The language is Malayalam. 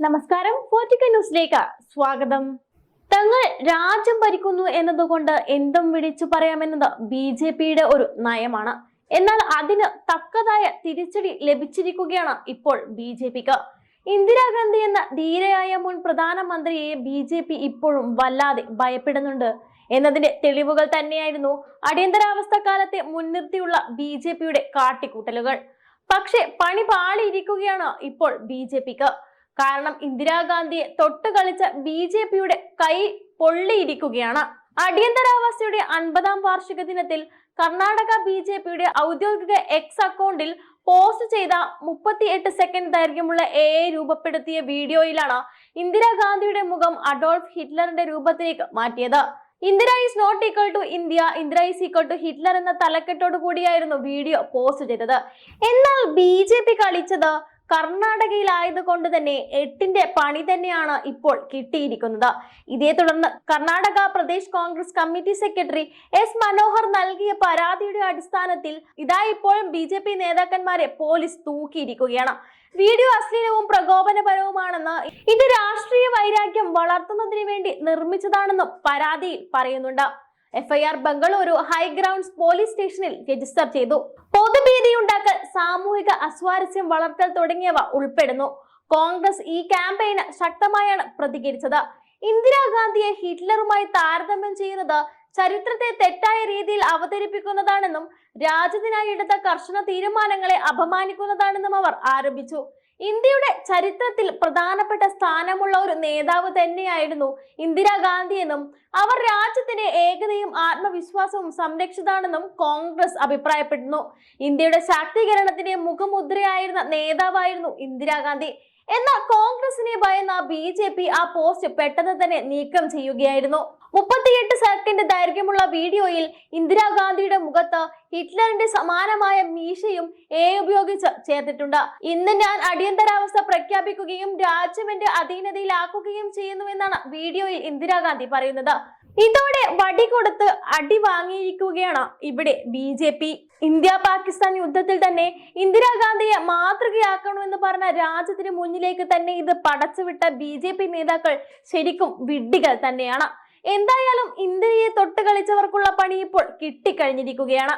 നമസ്കാരം ഫോർട്ടിക്ക ന്യൂസിലേക്ക് സ്വാഗതം. തങ്ങൾ രാജ്യം ഭരിക്കുന്നു എന്നതുകൊണ്ട് എന്തും വിളിച്ചു പറയാമെന്നത് ബി ജെ പിയുടെ ഒരു നയമാണ്. എന്നാൽ അതിന് തക്കതായ തിരിച്ചടി ലഭിച്ചിരിക്കുകയാണ് ഇപ്പോൾ ബി ജെ പിക്ക്. ഇന്ദിരാഗാന്ധി എന്ന ധീരയായ മുൻ പ്രധാനമന്ത്രിയെ ബി ജെ പി ഇപ്പോഴും വല്ലാതെ ഭയപ്പെടുന്നുണ്ട്. എന്നതിന്റെ തെളിവുകൾ തന്നെയായിരുന്നു അടിയന്തരാവസ്ഥ കാലത്തെ മുൻനിർത്തിയുള്ള ബി ജെ പിയുടെ കാട്ടിക്കൂട്ടലുകൾ. പക്ഷെ പണി പാളിയിരിക്കുകയാണ് ഇപ്പോൾ ബി ജെ പിക്ക്. കാരണം ഇന്ദിരാഗാന്ധിയെ തൊട്ട് കളിച്ച ബി ജെ പിയുടെ കൈ പൊള്ളിയിരിക്കുകയാണ്. അടിയന്തരാവസ്ഥയുടെ അൻപതാം വാർഷിക ദിനത്തിൽ കർണാടക ബി ജെ പിയുടെ ഔദ്യോഗിക എക്സ് അക്കൗണ്ടിൽ പോസ്റ്റ് ചെയ്ത മുപ്പത്തി എട്ട് സെക്കൻഡ് ദൈർഘ്യമുള്ള എ രൂപപ്പെടുത്തിയ വീഡിയോയിലാണ് ഇന്ദിരാഗാന്ധിയുടെ മുഖം അഡോൾഫ് ഹിറ്റ്ലറിന്റെ രൂപത്തിലേക്ക് മാറ്റിയത്. Indira is not equal to India Indira is equal to Hitler എന്ന തലക്കെട്ടോട് കൂടിയായിരുന്നു വീഡിയോ പോസ്റ്റ് ചെയ്തത്. എന്നാൽ ബി കളിച്ചത് കർണാടകയിലായത് കൊണ്ട് തന്നെ എട്ടിന്റെ പണി തന്നെയാണ് ഇപ്പോൾ കിട്ടിയിരിക്കുന്നത്. ഇതേ തുടർന്ന് Karnataka Pradesh Congress committee secretary S Manohar നൽകിയ പരാതിയുടെ അടിസ്ഥാനത്തിൽ ഇതാ ഇപ്പോൾ ബി ജെ പി നേതാക്കന്മാരെ പോലീസ് തൂക്കിയിരിക്കുകയാണ്. വീഡിയോ അശ്ലീലവും പ്രകോപനപരവുമാണെന്ന് ഇത് രാഷ്ട്രീയ വൈരാഗ്യം വളർത്തുന്നതിന് വേണ്ടി നിർമ്മിച്ചതാണെന്നും പരാതിയിൽ പറയുന്നുണ്ട്. FIR Bengaluru High Grounds police സ്റ്റേഷനിൽ രജിസ്റ്റർ ചെയ്തു. പൊതുഭീതിയുണ്ടാക്കൽ സാമൂഹിക അസ്വാരസ്യം വളർത്തൽ തുടങ്ങിയവ ഉൾപ്പെടുന്നു. കോൺഗ്രസ് ഈ ക്യാമ്പയിന് ശക്തമായാണ് പ്രതികരിച്ചത്. ഇന്ദിരാഗാന്ധിയെ ഹിറ്റ്ലറുമായി താരതമ്യം ചെയ്യുന്നത് ചരിത്രത്തെ തെറ്റായ രീതിയിൽ അവതരിപ്പിക്കുന്നതാണെന്നും രാജ്യത്തിനായി എടുത്ത കർശന തീരുമാനങ്ങളെ അപമാനിക്കുന്നതാണെന്നും അവർ ആരോപിച്ചു. ഇന്ത്യയുടെ ചരിത്രത്തിൽ പ്രധാനപ്പെട്ട സ്ഥാനമുള്ള ഒരു നേതാവ് തന്നെയായിരുന്നു ഇന്ദിരാഗാന്ധി എന്നും അവർ രാജ്യത്തിന്റെ ഏകതയും ആത്മവിശ്വാസവും സംരക്ഷിതാണെന്നും കോൺഗ്രസ് അഭിപ്രായപ്പെടുന്നു. ഇന്ത്യയുടെ ശാക്തീകരണത്തിന്റെ മുഖമുദ്രയായിരുന്ന നേതാവായിരുന്നു ഇന്ദിരാഗാന്ധി എന്നാൽ കോൺഗ്രസിനെ ഭയന്ന ബി ജെ പി ആ പോസ്റ്റ് പെട്ടെന്ന് തന്നെ നീക്കം ചെയ്യുകയായിരുന്നു. മുപ്പത്തിയെട്ട് സെക്കൻഡ് ദൈർഘ്യമുള്ള വീഡിയോയിൽ ഇന്ദിരാഗാന്ധിയുടെ മുഖത്ത് ഹിറ്റ്ലറിന്റെ സമാനമായ മീശയും എ ഉപയോഗിച്ച് ചേർത്തിട്ടുണ്ട്. ഇന്ന് ഞാൻ അടിയന്തരാവസ്ഥ പ്രഖ്യാപിക്കുകയും രാജ്യം എന്റെ അധീനതയിലാക്കുകയും ചെയ്യുന്നുവെന്നാണ് വീഡിയോയിൽ ഇന്ദിരാഗാന്ധി പറയുന്നത്. ഇതോടെ വടി കൊടുത്ത് അടി വാങ്ങിയിരിക്കുകയാണ് ഇവിടെ B J P India Pakistan യുദ്ധത്തിൽ തന്നെ ഇന്ദിരാഗാന്ധിയെ മാതൃകയാക്കണമെന്ന് പറഞ്ഞ രാജ്യത്തിന് മുന്നിലേക്ക് തന്നെ ഇത് പടച്ചുവിട്ട ബി നേതാക്കൾ ശരിക്കും വിഡ്ഢികൾ തന്നെയാണ്. എന്തായാലും കളിച്ചവർക്കുള്ള പണി ഇപ്പോൾ കിട്ടിക്കഴിഞ്ഞിരിക്കുകയാണ്.